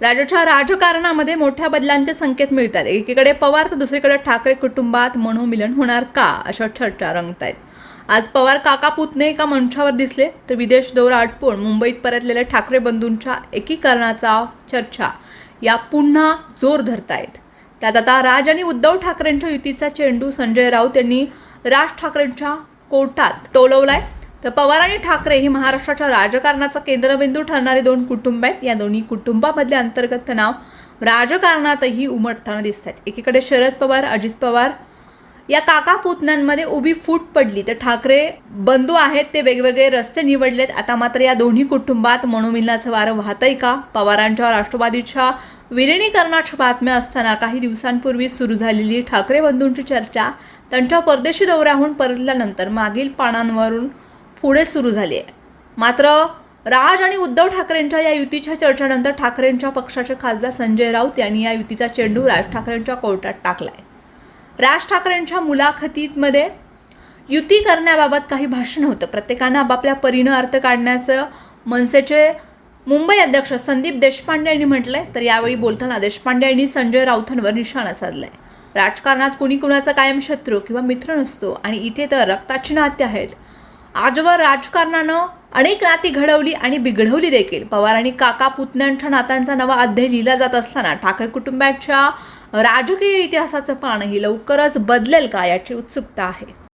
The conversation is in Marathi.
राज्याच्या राजकारणामध्ये मोठ्या बदलांचे संकेत मिळतात. एकीकडे पवार तर दुसरीकडे ठाकरे कुटुंबात मनोमिलन होणार का? अशा चर्चा रंगत आहेत आज पवार काका पुतणे एका मंचावर दिसले तर विदेश दौरा आटपून मुंबईत परतलेल्या ठाकरे बंधूंच्या एकीकरणाचा चर्चा. या पुन्हा जोर धरतायत. त्यात आता राज आणि उद्धव ठाकरेंच्या युतीचा चेंडू संजय राऊत यांनी राज ठाकरेंच्या कोर्टात टोलवलाय तर पवार आणि ठाकरे ही महाराष्ट्राच्या राजकारणाचा केंद्रबिंदू ठरणारे दोन कुटुंब आहेत. या दोन्ही कुटुंबामधले अंतर्गत तणाव राजकारणातही उमटताना दिसत आहेत एकीकडे शरद पवार अजित पवार या काका पुतण्यांमध्ये उभी फूट पडली. तर ठाकरे बंधू आहेत ते वेगवेगळे रस्ते निवडलेत. आता मात्र या दोन्ही कुटुंबात मनोमिलनाचं वारं वाहतंय का? पवारांच्या राष्ट्रवादीच्या विलिनीकरणाच्या बातम्या असताना काही दिवसांपूर्वी सुरू झालेली ठाकरे बंधूंची चर्चा त्यांच्या परदेशी दौऱ्याहून परतल्यानंतर मागील पानांवरून पुढे सुरू झाली आहे. मात्र राज आणि उद्धव ठाकरेंच्या या युतीच्या चर्चेनंतर ठाकरेंच्या पक्षाचे खासदार संजय राऊत यांनी या युतीचा चेंडू राज ठाकरेंच्या कोर्टात टाकलाय. राज ठाकरेंच्या मुलाखतीमध्ये युती करण्याबाबत काही भाषण होतं प्रत्येकानं आपापल्या परीनं अर्थ काढण्याचं मनसेचे मुंबई अध्यक्ष संदीप देशपांडे यांनी म्हटलंय. तर यावेळी बोलताना देशपांडे यांनी संजय राऊतांवर निशाणा साधलाय. राजकारणात कुणी कुणाचा कायम शत्रू किंवा मित्र नसतो आणि इथे तर रक्ताची नाते आहेत. आजवर राजकारणानं अनेक नाती घडवली आणि बिघडवली देखील. पवार आणि काका पुतण्यांच्या नात्यांचा नवा अध्याय लिहिला जात असताना ठाकरे कुटुंबाच्या राजकीय इतिहासाचं पानही लवकरच बदलेल का याची उत्सुकता आहे.